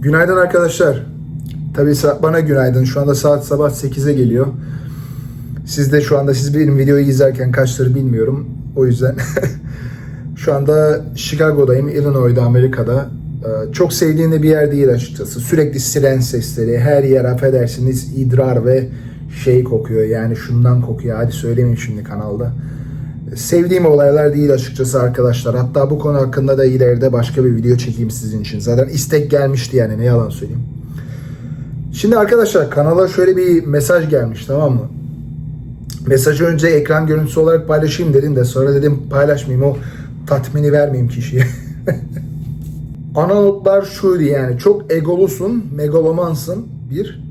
Günaydın arkadaşlar. Tabii bana günaydın. Şu anda saat sabah 8'e geliyor. Siz de şu anda siz benim videoyu izlerken kaçları bilmiyorum. O yüzden şu anda Chicago'dayım, Illinois'da, Amerika'da. Ee, Çok sevdiğim bir yer değil açıkçası. Sürekli siren sesleri, her yer affedersiniz idrar ve şey kokuyor. Yani şundan kokuyor. Hadi söylemeyeyim şimdi kanalda. Sevdiğim olaylar değil açıkçası arkadaşlar. Hatta bu konu hakkında da ileride başka bir video çekeyim sizin için. Zaten istek gelmişti yani ne yalan söyleyeyim. Şimdi arkadaşlar kanala şöyle bir mesaj gelmiş tamam mı? Mesajı önce ekran görüntüsü olarak paylaşayım dedim de sonra dedim paylaşmayayım o tatmini vermeyeyim kişiye. Ana notlar şuydu yani çok egolusun, megalomansın bir.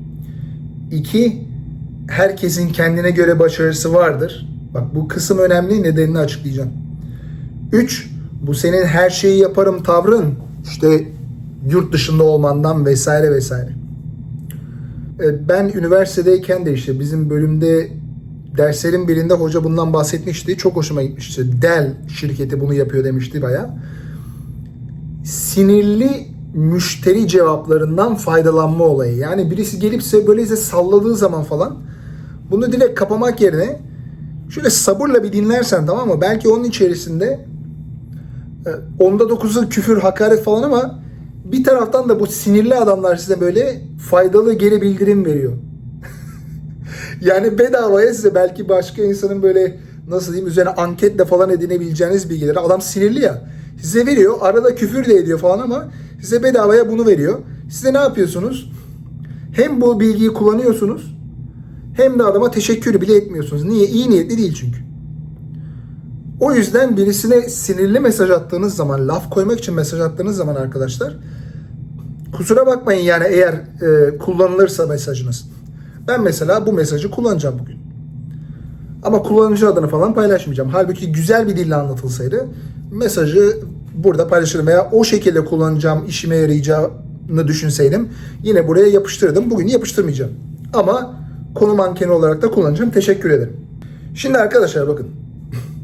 İki, herkesin kendine göre başarısı vardır. Bak bu kısım önemli nedenini açıklayacağım. Üç, bu senin her şeyi yaparım tavrın işte yurt dışında olmandan vesaire vesaire. E, Ben üniversitedeyken de işte bizim bölümde derslerin birinde hoca bundan bahsetmişti. Çok hoşuma gitmişti. Dell şirketi bunu yapıyor demişti baya. Sinirli müşteri cevaplarından faydalanma olayı. Yani birisi gelip size böyle size salladığı zaman falan bunu direkt kapamak yerine şöyle sabırla bir dinlersen tamam mı? Belki onun içerisinde e, onda dokuzu küfür, hakaret falan ama bir taraftan da bu sinirli adamlar size böyle faydalı geri bildirim veriyor. yani bedavaya size belki başka insanın böyle nasıl diyeyim üzerine anketle falan edinebileceğiniz bilgileri adam sinirli ya size veriyor arada küfür de ediyor falan ama size bedavaya bunu veriyor. Size ne yapıyorsunuz? Hem bu bilgiyi kullanıyorsunuz hem de adama teşekkür bile etmiyorsunuz. Niye? İyi niyetli değil çünkü. O yüzden birisine sinirli mesaj attığınız zaman, laf koymak için mesaj attığınız zaman arkadaşlar kusura bakmayın yani eğer e, kullanılırsa mesajınız. Ben mesela bu mesajı kullanacağım bugün. Ama kullanıcı adını falan paylaşmayacağım. Halbuki güzel bir dille anlatılsaydı mesajı burada paylaşırım veya o şekilde kullanacağım, işime yarayacağını düşünseydim yine buraya yapıştırdım. Bugün yapıştırmayacağım. Ama konu mankeni olarak da kullanacağım. Teşekkür ederim. Şimdi arkadaşlar bakın.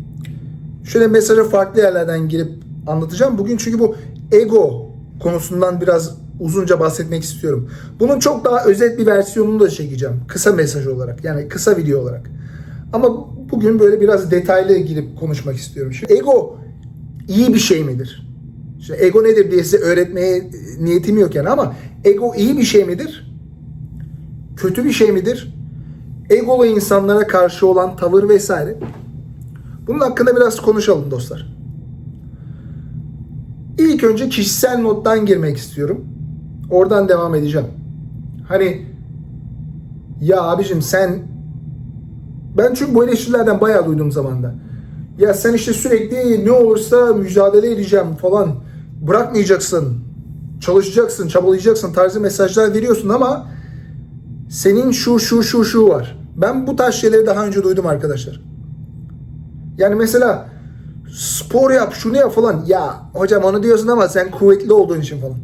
Şöyle mesaja farklı yerlerden girip anlatacağım. Bugün çünkü bu ego konusundan biraz uzunca bahsetmek istiyorum. Bunun çok daha özet bir versiyonunu da çekeceğim. Kısa mesaj olarak. Yani kısa video olarak. Ama bugün böyle biraz detaylı girip konuşmak istiyorum. Şimdi ego iyi bir şey midir? Şimdi ego nedir diye size öğretmeye niyetim yok yani ama ego iyi bir şey midir? Kötü bir şey midir? Egolu insanlara karşı olan tavır vesaire. Bunun hakkında biraz konuşalım dostlar. İlk önce kişisel nottan girmek istiyorum. Oradan devam edeceğim. Hani ya abicim sen ben çünkü bu eleştirilerden bayağı duydum zamanda. Ya sen işte sürekli ne olursa mücadele edeceğim falan. Bırakmayacaksın. Çalışacaksın, çabalayacaksın tarzı mesajlar veriyorsun ama senin şu şu şu şu var. Ben bu tarz şeyleri daha önce duydum arkadaşlar. Yani mesela spor yap, şunu yap falan. Ya hocam onu diyorsun ama sen kuvvetli olduğun için falan.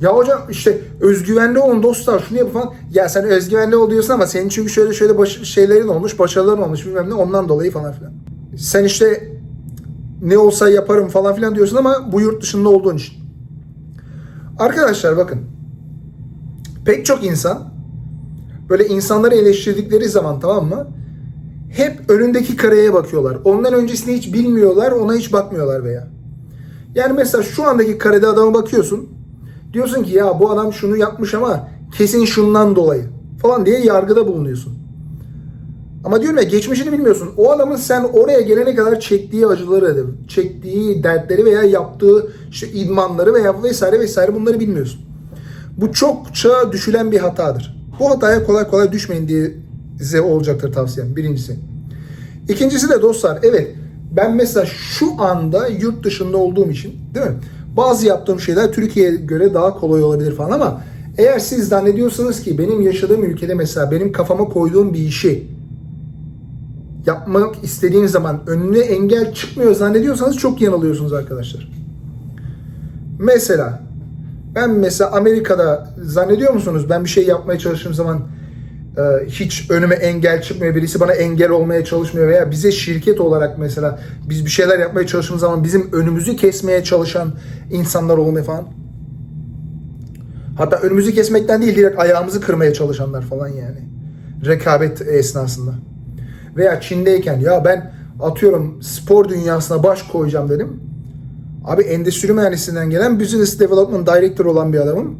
Ya hocam işte özgüvenli olun dostlar şunu yap falan. Ya sen özgüvenli ol diyorsun ama senin çünkü şöyle şöyle baş- şeylerin olmuş, başarıların olmuş bilmem ne ondan dolayı falan filan. Sen işte ne olsa yaparım falan filan diyorsun ama bu yurt dışında olduğun için. Arkadaşlar bakın. Pek çok insan böyle insanları eleştirdikleri zaman tamam mı? Hep önündeki kareye bakıyorlar. Ondan öncesini hiç bilmiyorlar, ona hiç bakmıyorlar veya. Yani mesela şu andaki karede adama bakıyorsun. Diyorsun ki ya bu adam şunu yapmış ama kesin şundan dolayı falan diye yargıda bulunuyorsun. Ama diyorum ya geçmişini bilmiyorsun. O adamın sen oraya gelene kadar çektiği acıları, çektiği dertleri veya yaptığı işte idmanları veya vesaire vesaire bunları bilmiyorsun. Bu çokça düşülen bir hatadır. Bu hataya kolay kolay düşmeyin diye size olacaktır tavsiyem. Birincisi. İkincisi de dostlar evet ben mesela şu anda yurt dışında olduğum için değil mi? Bazı yaptığım şeyler Türkiye'ye göre daha kolay olabilir falan ama eğer siz zannediyorsanız ki benim yaşadığım ülkede mesela benim kafama koyduğum bir işi yapmak istediğiniz zaman önüne engel çıkmıyor zannediyorsanız çok yanılıyorsunuz arkadaşlar. Mesela ben mesela Amerika'da zannediyor musunuz ben bir şey yapmaya çalıştığım zaman e, hiç önüme engel çıkmıyor. Birisi bana engel olmaya çalışmıyor veya bize şirket olarak mesela biz bir şeyler yapmaya çalıştığımız zaman bizim önümüzü kesmeye çalışan insanlar olmuyor falan. Hatta önümüzü kesmekten değil direkt ayağımızı kırmaya çalışanlar falan yani. Rekabet esnasında. Veya Çin'deyken ya ben atıyorum spor dünyasına baş koyacağım dedim. Abi endüstri mühendisliğinden gelen Business Development Director olan bir adamım.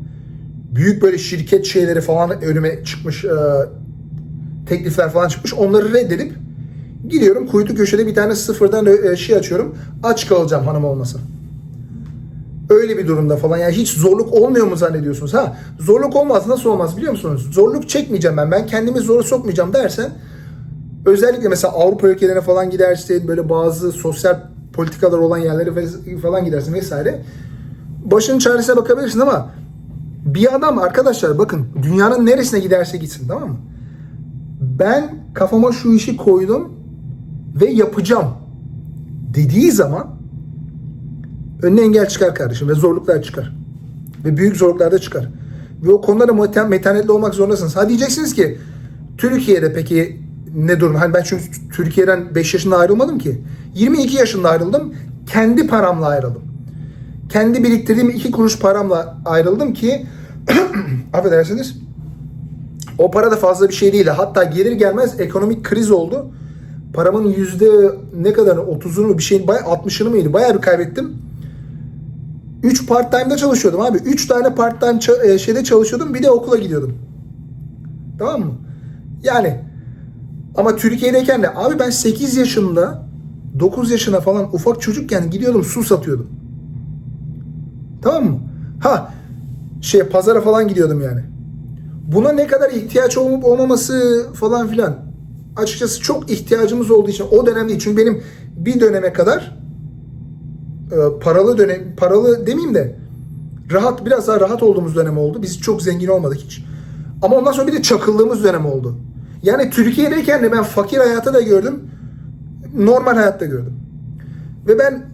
Büyük böyle şirket şeyleri falan önüme çıkmış e, teklifler falan çıkmış. Onları reddedip gidiyorum kuytu köşede bir tane sıfırdan e, şey açıyorum. Aç kalacağım hanım olmasa. Öyle bir durumda falan yani hiç zorluk olmuyor mu zannediyorsunuz? Ha zorluk olmaz nasıl olmaz biliyor musunuz? Zorluk çekmeyeceğim ben. Ben kendimi zora sokmayacağım dersen özellikle mesela Avrupa ülkelerine falan gidersin böyle bazı sosyal politikalar olan yerlere falan gidersin vesaire. Başının çaresine bakabilirsin ama bir adam arkadaşlar bakın dünyanın neresine giderse gitsin tamam mı? Ben kafama şu işi koydum ve yapacağım dediği zaman önüne engel çıkar kardeşim ve zorluklar çıkar. Ve büyük zorluklar da çıkar. Ve o konulara metanetli olmak zorundasınız. Ha diyeceksiniz ki Türkiye'de peki ne durum? Hani ben çünkü Türkiye'den 5 yaşında ayrılmadım ki. 22 yaşında ayrıldım. Kendi paramla ayrıldım. Kendi biriktirdiğim 2 kuruş paramla ayrıldım ki affedersiniz o para da fazla bir şey değil. Hatta gelir gelmez ekonomik kriz oldu. Paramın yüzde ne kadar 30'unu mu bir şeyin bayağı 60'ını mıydı? Bayağı bir kaybettim. 3 part time'da çalışıyordum abi. 3 tane part time e, şeyde çalışıyordum. Bir de okula gidiyordum. Tamam mı? Yani ama Türkiye'deyken de abi ben 8 yaşında 9 yaşına falan ufak çocukken gidiyordum su satıyordum. Tamam mı? Ha şey pazara falan gidiyordum yani. Buna ne kadar ihtiyaç olup olmaması falan filan. Açıkçası çok ihtiyacımız olduğu için o dönem değil. Çünkü benim bir döneme kadar e, paralı dönem paralı demeyeyim de rahat biraz daha rahat olduğumuz dönem oldu. Biz çok zengin olmadık hiç. Ama ondan sonra bir de çakıldığımız dönem oldu. Yani Türkiye'deyken de ben fakir hayatı da gördüm. Normal hayatta gördüm. Ve ben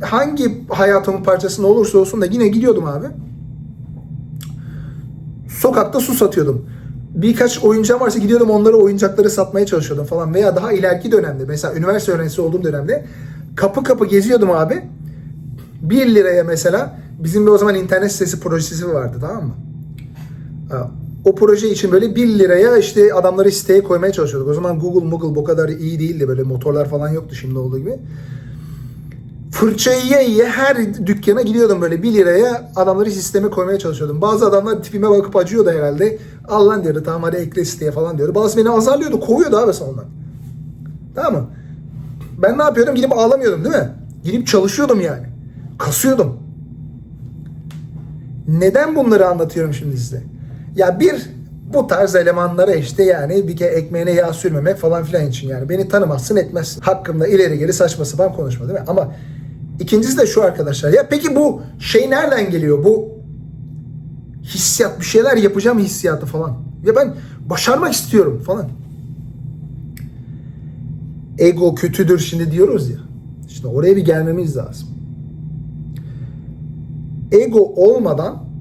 hangi hayatımın parçasında olursa olsun da yine gidiyordum abi. Sokakta su satıyordum. Birkaç oyuncağım varsa gidiyordum onları oyuncakları satmaya çalışıyordum falan. Veya daha ileriki dönemde mesela üniversite öğrencisi olduğum dönemde kapı kapı geziyordum abi. 1 liraya mesela bizim bir o zaman internet sitesi projesi vardı tamam mı? O proje için böyle 1 liraya işte adamları siteye koymaya çalışıyorduk. O zaman Google Google bu kadar iyi değildi böyle motorlar falan yoktu şimdi olduğu gibi. Fırçayı yiye yiye her dükkana gidiyordum böyle 1 liraya adamları sisteme koymaya çalışıyordum. Bazı adamlar tipime bakıp acıyordu herhalde. Al lan diyordu tamam hadi ekle siteye falan diyordu. Bazı beni azarlıyordu kovuyordu abi sonunda. Tamam mı? Ben ne yapıyordum? Gidip ağlamıyordum değil mi? Gidip çalışıyordum yani. Kasıyordum. Neden bunları anlatıyorum şimdi size? Ya bir bu tarz elemanlara işte yani bir kere ekmeğine yağ sürmemek falan filan için yani beni tanımazsın etmezsin. Hakkımda ileri geri saçma sapan konuşma değil mi? Ama ikincisi de şu arkadaşlar. Ya peki bu şey nereden geliyor? Bu hissiyat bir şeyler yapacağım hissiyatı falan. Ya ben başarmak istiyorum falan. Ego kötüdür şimdi diyoruz ya. İşte oraya bir gelmemiz lazım. Ego olmadan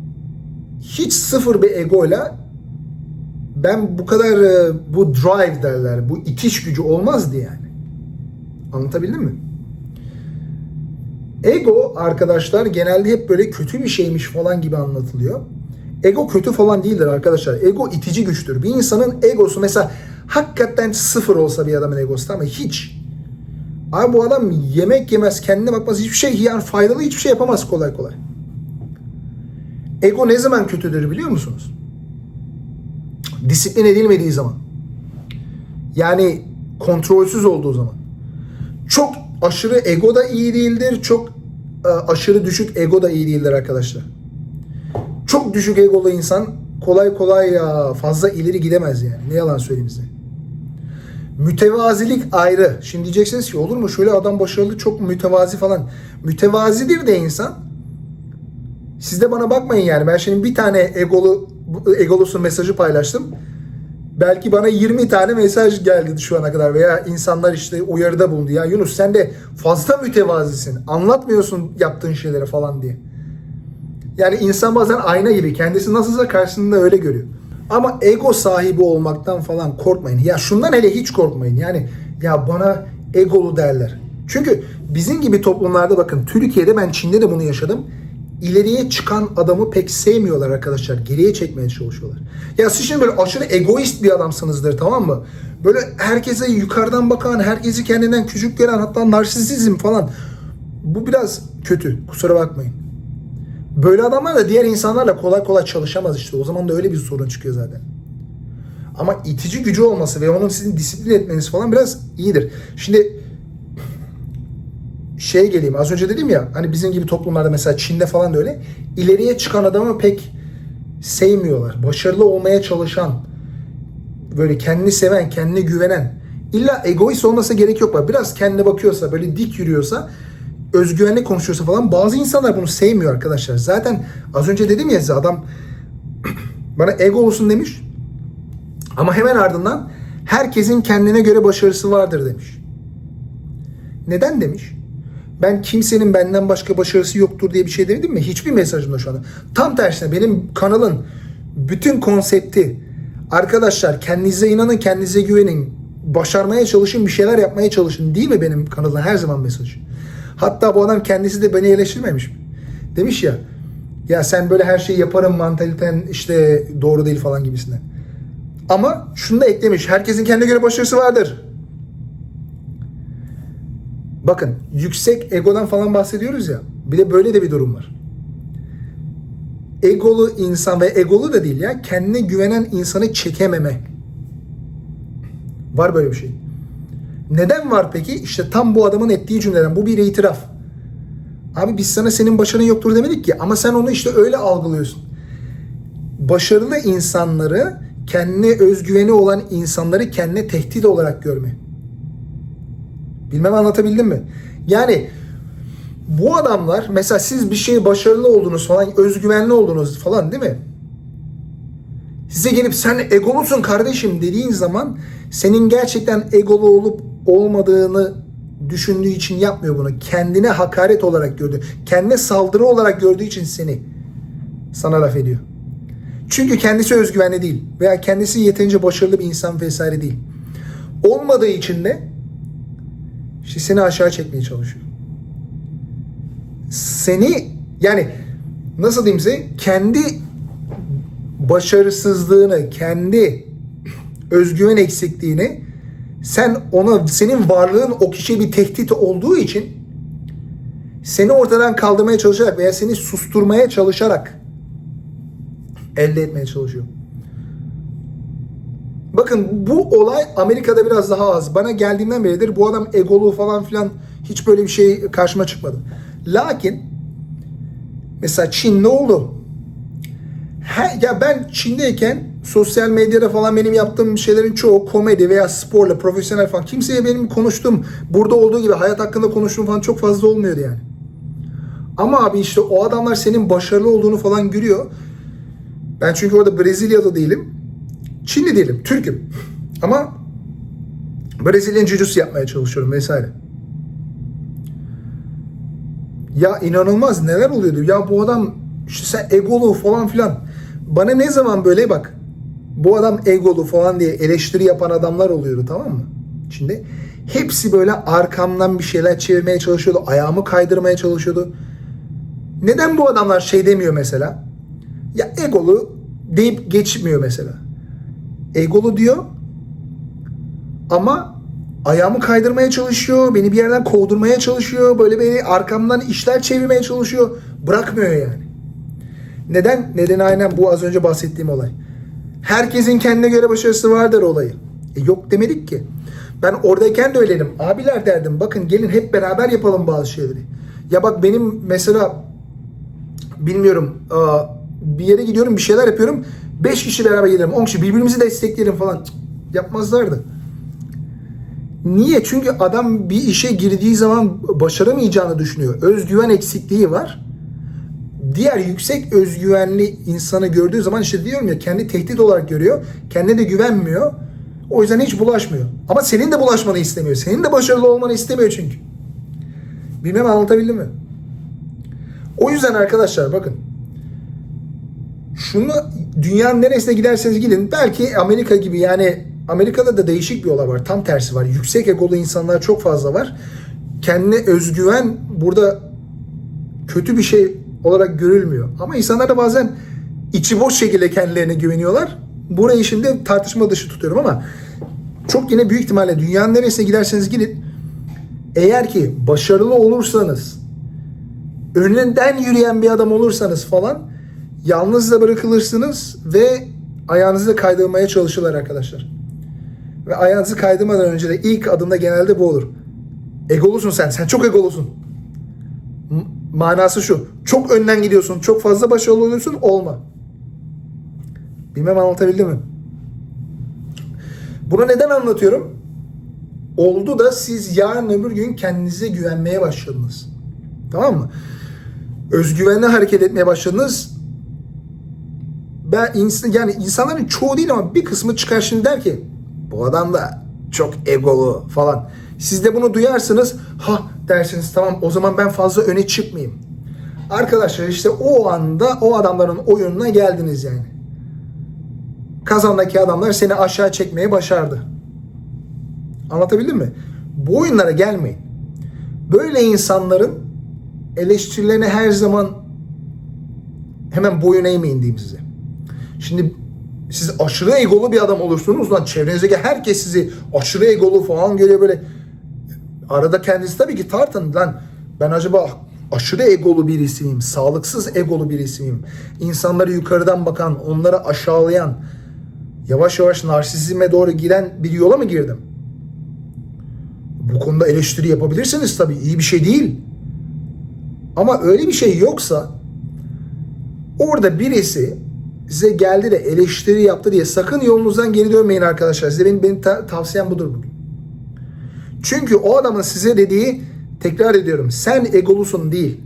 hiç sıfır bir egoyla ben bu kadar e, bu drive derler, bu itiş gücü olmazdı yani. Anlatabildim mi? Ego arkadaşlar genelde hep böyle kötü bir şeymiş falan gibi anlatılıyor. Ego kötü falan değildir arkadaşlar. Ego itici güçtür. Bir insanın egosu mesela hakikaten sıfır olsa bir adamın egosu ama hiç. Abi bu adam yemek yemez, kendine bakmaz, hiçbir şey yani faydalı hiçbir şey yapamaz kolay kolay. Ego ne zaman kötüdür biliyor musunuz? Disiplin edilmediği zaman. Yani kontrolsüz olduğu zaman. Çok aşırı ego da iyi değildir. Çok e, aşırı düşük ego da iyi değildir arkadaşlar. Çok düşük egolu insan kolay kolay ya fazla ileri gidemez yani. Ne yalan söyleyeyim size. Mütevazilik ayrı. Şimdi diyeceksiniz ki olur mu şöyle adam başarılı çok mütevazi falan. Mütevazidir de insan. Siz de bana bakmayın yani. Ben şimdi bir tane egolu egolusun mesajı paylaştım. Belki bana 20 tane mesaj geldi şu ana kadar veya insanlar işte uyarıda bulundu. Ya Yunus sen de fazla mütevazisin. Anlatmıyorsun yaptığın şeyleri falan diye. Yani insan bazen ayna gibi kendisi nasılsa karşısında öyle görüyor. Ama ego sahibi olmaktan falan korkmayın. Ya şundan hele hiç korkmayın. Yani ya bana egolu derler. Çünkü bizim gibi toplumlarda bakın Türkiye'de ben Çin'de de bunu yaşadım. İleriye çıkan adamı pek sevmiyorlar arkadaşlar. Geriye çekmeye çalışıyorlar. Ya siz şimdi böyle aşırı egoist bir adamsınızdır tamam mı? Böyle herkese yukarıdan bakan, herkesi kendinden küçük gören hatta narsisizm falan. Bu biraz kötü. Kusura bakmayın. Böyle adamlar da diğer insanlarla kolay kolay çalışamaz işte. O zaman da öyle bir sorun çıkıyor zaten. Ama itici gücü olması ve onun sizin disiplin etmeniz falan biraz iyidir. Şimdi şeye geleyim. Az önce dedim ya hani bizim gibi toplumlarda mesela Çin'de falan da öyle. ileriye çıkan adamı pek sevmiyorlar. Başarılı olmaya çalışan, böyle kendini seven, kendine güvenen. İlla egoist olmasa gerek yok. Biraz kendine bakıyorsa, böyle dik yürüyorsa, özgüvenli konuşuyorsa falan bazı insanlar bunu sevmiyor arkadaşlar. Zaten az önce dedim ya size adam bana ego olsun demiş. Ama hemen ardından herkesin kendine göre başarısı vardır demiş. Neden demiş? Ben kimsenin benden başka başarısı yoktur diye bir şey demedim mi? Hiçbir mesajımda şu anda. Tam tersine benim kanalın bütün konsepti arkadaşlar kendinize inanın, kendinize güvenin. Başarmaya çalışın, bir şeyler yapmaya çalışın. Değil mi benim kanalın her zaman mesajı? Hatta bu adam kendisi de beni eleştirmemiş mi? Demiş ya ya sen böyle her şeyi yaparım mantaliten işte doğru değil falan gibisinden. Ama şunu da eklemiş. Herkesin kendine göre başarısı vardır. Bakın yüksek egodan falan bahsediyoruz ya. Bir de böyle de bir durum var. Egolu insan ve egolu da değil ya. Kendine güvenen insanı çekememe. Var böyle bir şey. Neden var peki? İşte tam bu adamın ettiği cümleden. Bu bir itiraf. Abi biz sana senin başarın yoktur demedik ki. Ama sen onu işte öyle algılıyorsun. Başarılı insanları kendine özgüveni olan insanları kendine tehdit olarak görme. Bilmem anlatabildim mi? Yani bu adamlar mesela siz bir şey başarılı oldunuz falan, özgüvenli oldunuz falan değil mi? Size gelip sen egolusun kardeşim dediğin zaman senin gerçekten egolu olup olmadığını düşündüğü için yapmıyor bunu. Kendine hakaret olarak gördü. Kendine saldırı olarak gördüğü için seni sana laf ediyor. Çünkü kendisi özgüvenli değil veya kendisi yeterince başarılı bir insan vesaire değil. Olmadığı için de işte seni aşağı çekmeye çalışıyor. Seni yani nasıl diyeyim size kendi başarısızlığını, kendi özgüven eksikliğini sen ona senin varlığın o kişiye bir tehdit olduğu için seni ortadan kaldırmaya çalışarak veya seni susturmaya çalışarak elde etmeye çalışıyor. Bakın bu olay Amerika'da biraz daha az. Bana geldiğimden beridir bu adam egolu falan filan hiç böyle bir şey karşıma çıkmadı. Lakin mesela Çin ne oldu? He, ya ben Çin'deyken sosyal medyada falan benim yaptığım şeylerin çoğu komedi veya sporla, profesyonel falan. Kimseye benim konuştuğum, burada olduğu gibi hayat hakkında konuştuğum falan çok fazla olmuyordu yani. Ama abi işte o adamlar senin başarılı olduğunu falan görüyor. Ben çünkü orada Brezilya'da değilim. Çinli değilim. Türk'üm. Ama Brezilyan jiu yapmaya çalışıyorum vesaire. Ya inanılmaz neler oluyordu. Ya bu adam işte sen egolu falan filan. Bana ne zaman böyle bak bu adam egolu falan diye eleştiri yapan adamlar oluyordu tamam mı? Şimdi hepsi böyle arkamdan bir şeyler çevirmeye çalışıyordu. Ayağımı kaydırmaya çalışıyordu. Neden bu adamlar şey demiyor mesela? Ya egolu deyip geçmiyor mesela. Egolu diyor ama ayağımı kaydırmaya çalışıyor. Beni bir yerden kovdurmaya çalışıyor. Böyle beni arkamdan işler çevirmeye çalışıyor. Bırakmıyor yani. Neden? Nedeni aynen bu az önce bahsettiğim olay. Herkesin kendine göre başarısı vardır olayı. E yok demedik ki. Ben oradayken de öyleydim. Abiler derdim bakın gelin hep beraber yapalım bazı şeyleri. Ya bak benim mesela bilmiyorum bir yere gidiyorum bir şeyler yapıyorum. 5 kişi beraber gelirim 10 kişi birbirimizi destekleyelim falan. Yapmazlardı. Niye? Çünkü adam bir işe girdiği zaman başaramayacağını düşünüyor. Özgüven eksikliği var. Diğer yüksek özgüvenli insanı gördüğü zaman işte diyorum ya kendi tehdit olarak görüyor. Kendine de güvenmiyor. O yüzden hiç bulaşmıyor. Ama senin de bulaşmanı istemiyor. Senin de başarılı olmanı istemiyor çünkü. Bilmem anlatabildim mi? O yüzden arkadaşlar bakın. Şunu dünyanın neresine giderseniz gidin. Belki Amerika gibi yani Amerika'da da değişik bir olay var. Tam tersi var. Yüksek egolu insanlar çok fazla var. Kendine özgüven burada kötü bir şey olarak görülmüyor. Ama insanlar da bazen içi boş şekilde kendilerine güveniyorlar. Burayı şimdi tartışma dışı tutuyorum ama çok yine büyük ihtimalle dünyanın neresine giderseniz gidin eğer ki başarılı olursanız önünden yürüyen bir adam olursanız falan yalnız da bırakılırsınız ve ayağınızı kaydırmaya çalışırlar arkadaşlar. Ve ayağınızı kaydırmadan önce de ilk adımda genelde bu olur. Egolusun sen. Sen çok egolusun. Manası şu. Çok önden gidiyorsun. Çok fazla başarılı oluyorsun. Olma. Bilmem anlatabildim mi? Bunu neden anlatıyorum? Oldu da siz yarın öbür gün kendinize güvenmeye başladınız. Tamam mı? Özgüvenle hareket etmeye başladınız. Ben insan, yani insanların çoğu değil ama bir kısmı çıkar şimdi der ki bu adam da çok egolu falan. Siz de bunu duyarsınız. Ha dersiniz tamam o zaman ben fazla öne çıkmayayım. Arkadaşlar işte o anda o adamların oyununa geldiniz yani. Kazandaki adamlar seni aşağı çekmeye başardı. Anlatabildim mi? Bu oyunlara gelmeyin. Böyle insanların eleştirilerine her zaman hemen boyun eğmeyin diyeyim size. Şimdi siz aşırı egolu bir adam olursunuz lan çevrenizdeki herkes sizi aşırı egolu falan görüyor böyle. Arada kendisi tabii ki tartın lan ben acaba aşırı egolu birisi miyim? Sağlıksız egolu birisi miyim? İnsanları yukarıdan bakan, onları aşağılayan, yavaş yavaş narsizme doğru giden bir yola mı girdim? Bu konuda eleştiri yapabilirsiniz tabii. iyi bir şey değil. Ama öyle bir şey yoksa orada birisi size geldi de eleştiri yaptı diye sakın yolunuzdan geri dönmeyin arkadaşlar. Size benim, benim ta- tavsiyem budur bugün. Çünkü o adamın size dediği tekrar ediyorum sen egolusun değil.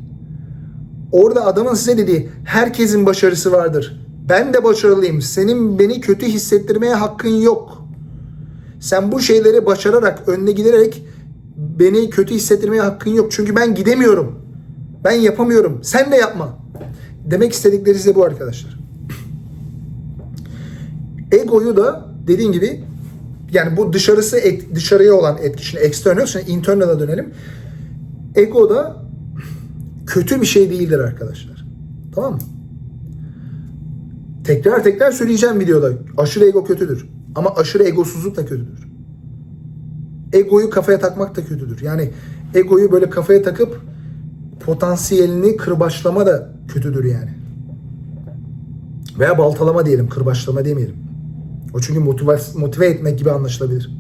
Orada adamın size dediği herkesin başarısı vardır. Ben de başarılıyım. Senin beni kötü hissettirmeye hakkın yok. Sen bu şeyleri başararak, önüne giderek beni kötü hissettirmeye hakkın yok. Çünkü ben gidemiyorum. Ben yapamıyorum. Sen de yapma. Demek istedikleri size bu arkadaşlar. Egoyu da dediğim gibi yani bu dışarısı et, dışarıya olan etki. Şimdi external, şimdi internal'a dönelim. Ego da kötü bir şey değildir arkadaşlar. Tamam mı? Tekrar tekrar söyleyeceğim videoda. Aşırı ego kötüdür. Ama aşırı egosuzluk da kötüdür. Egoyu kafaya takmak da kötüdür. Yani egoyu böyle kafaya takıp potansiyelini kırbaçlama da kötüdür yani. Veya baltalama diyelim, kırbaçlama demeyelim. O çünkü motive, motive etmek gibi anlaşılabilir.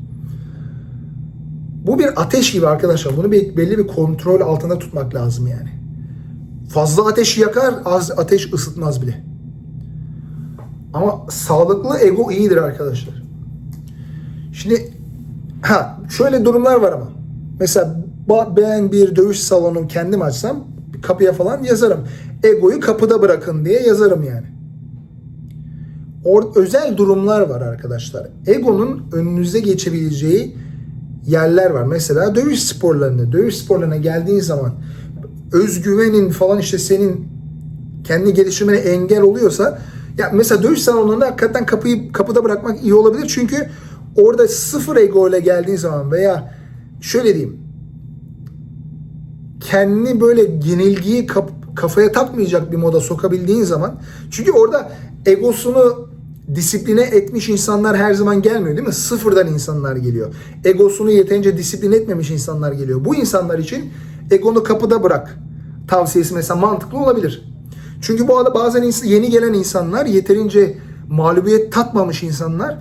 Bu bir ateş gibi arkadaşlar. Bunu bir, belli bir kontrol altında tutmak lazım yani. Fazla ateş yakar, az ateş ısıtmaz bile. Ama sağlıklı ego iyidir arkadaşlar. Şimdi ha şöyle durumlar var ama. Mesela ben bir dövüş salonu kendim açsam kapıya falan yazarım. Egoyu kapıda bırakın diye yazarım yani. Or özel durumlar var arkadaşlar. Egonun önünüze geçebileceği yerler var. Mesela dövüş sporlarında, dövüş sporlarına geldiğin zaman özgüvenin falan işte senin kendi gelişimine engel oluyorsa ya mesela dövüş salonlarında hakikaten kapıyı kapıda bırakmak iyi olabilir. Çünkü orada sıfır ego ile geldiğin zaman veya şöyle diyeyim kendini böyle yenilgiyi kap- kafaya takmayacak bir moda sokabildiğin zaman çünkü orada egosunu disipline etmiş insanlar her zaman gelmiyor değil mi? Sıfırdan insanlar geliyor. Egosunu yeterince disiplin etmemiş insanlar geliyor. Bu insanlar için egonu kapıda bırak tavsiyesi mesela mantıklı olabilir. Çünkü bu arada bazen yeni gelen insanlar yeterince mağlubiyet tatmamış insanlar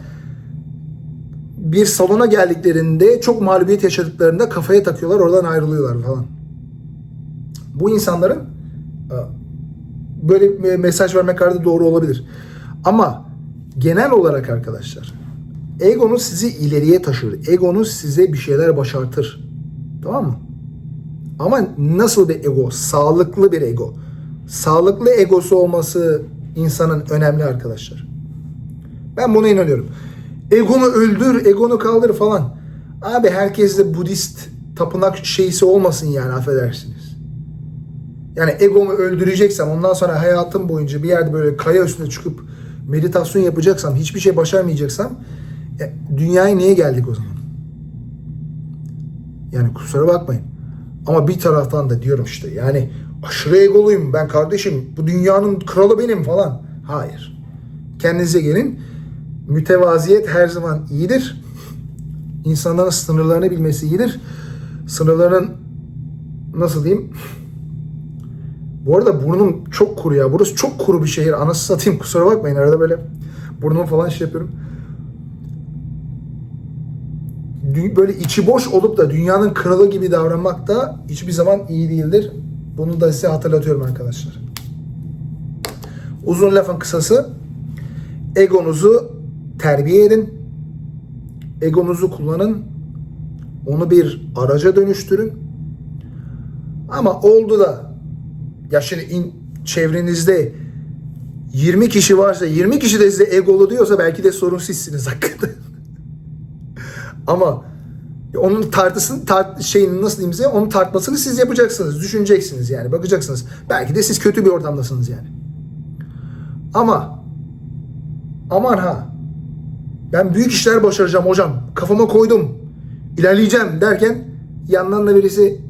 bir salona geldiklerinde çok mağlubiyet yaşadıklarında kafaya takıyorlar oradan ayrılıyorlar falan. Bu insanların e, böyle mesaj vermek arada doğru olabilir. Ama genel olarak arkadaşlar egonuz sizi ileriye taşır. Egonuz size bir şeyler başartır. Tamam mı? Ama nasıl bir ego? Sağlıklı bir ego. Sağlıklı egosu olması insanın önemli arkadaşlar. Ben buna inanıyorum. Egonu öldür, egonu kaldır falan. Abi herkes de Budist tapınak şeysi olmasın yani affedersiniz. Yani egomu öldüreceksem ondan sonra hayatım boyunca bir yerde böyle kaya üstüne çıkıp meditasyon yapacaksam, hiçbir şey başarmayacaksam e, dünyaya niye geldik o zaman? Yani kusura bakmayın. Ama bir taraftan da diyorum işte yani aşırı egoluyum ben kardeşim. Bu dünyanın kralı benim falan. Hayır. Kendinize gelin. Mütevaziyet her zaman iyidir. İnsanların sınırlarını bilmesi iyidir. Sınırların nasıl diyeyim? Bu arada burnum çok kuru ya. Burası çok kuru bir şehir. Anası satayım kusura bakmayın. Arada böyle burnum falan şey yapıyorum. Böyle içi boş olup da dünyanın kralı gibi davranmak da hiçbir zaman iyi değildir. Bunu da size hatırlatıyorum arkadaşlar. Uzun lafın kısası egonuzu terbiye edin. Egonuzu kullanın. Onu bir araca dönüştürün. Ama oldu da ya şimdi in, çevrenizde 20 kişi varsa 20 kişi de size egolu diyorsa belki de sorun sizsiniz hakikaten. Ama onun tartısını tart şeyini nasıl diyeyim size onun tartmasını siz yapacaksınız. Düşüneceksiniz yani. Bakacaksınız. Belki de siz kötü bir ortamdasınız yani. Ama aman ha ben büyük işler başaracağım hocam. Kafama koydum. ilerleyeceğim derken yandan da birisi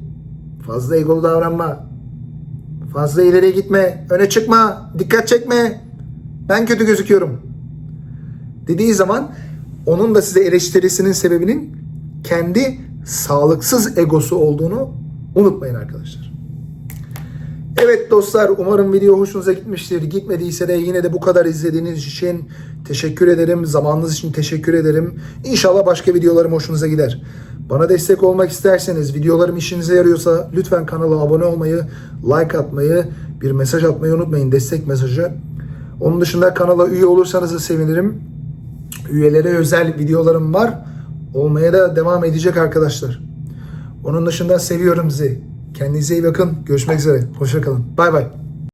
fazla egolu davranma. Fazla ileriye gitme. Öne çıkma. Dikkat çekme. Ben kötü gözüküyorum. Dediği zaman onun da size eleştirisinin sebebinin kendi sağlıksız egosu olduğunu unutmayın arkadaşlar. Evet dostlar umarım video hoşunuza gitmiştir. Gitmediyse de yine de bu kadar izlediğiniz için teşekkür ederim. Zamanınız için teşekkür ederim. İnşallah başka videolarım hoşunuza gider. Bana destek olmak isterseniz, videolarım işinize yarıyorsa lütfen kanala abone olmayı, like atmayı, bir mesaj atmayı unutmayın. Destek mesajı. Onun dışında kanala üye olursanız da sevinirim. Üyelere özel videolarım var. Olmaya da devam edecek arkadaşlar. Onun dışında seviyorum sizi. Kendinize iyi bakın. Görüşmek üzere. Hoşçakalın. Bay bay.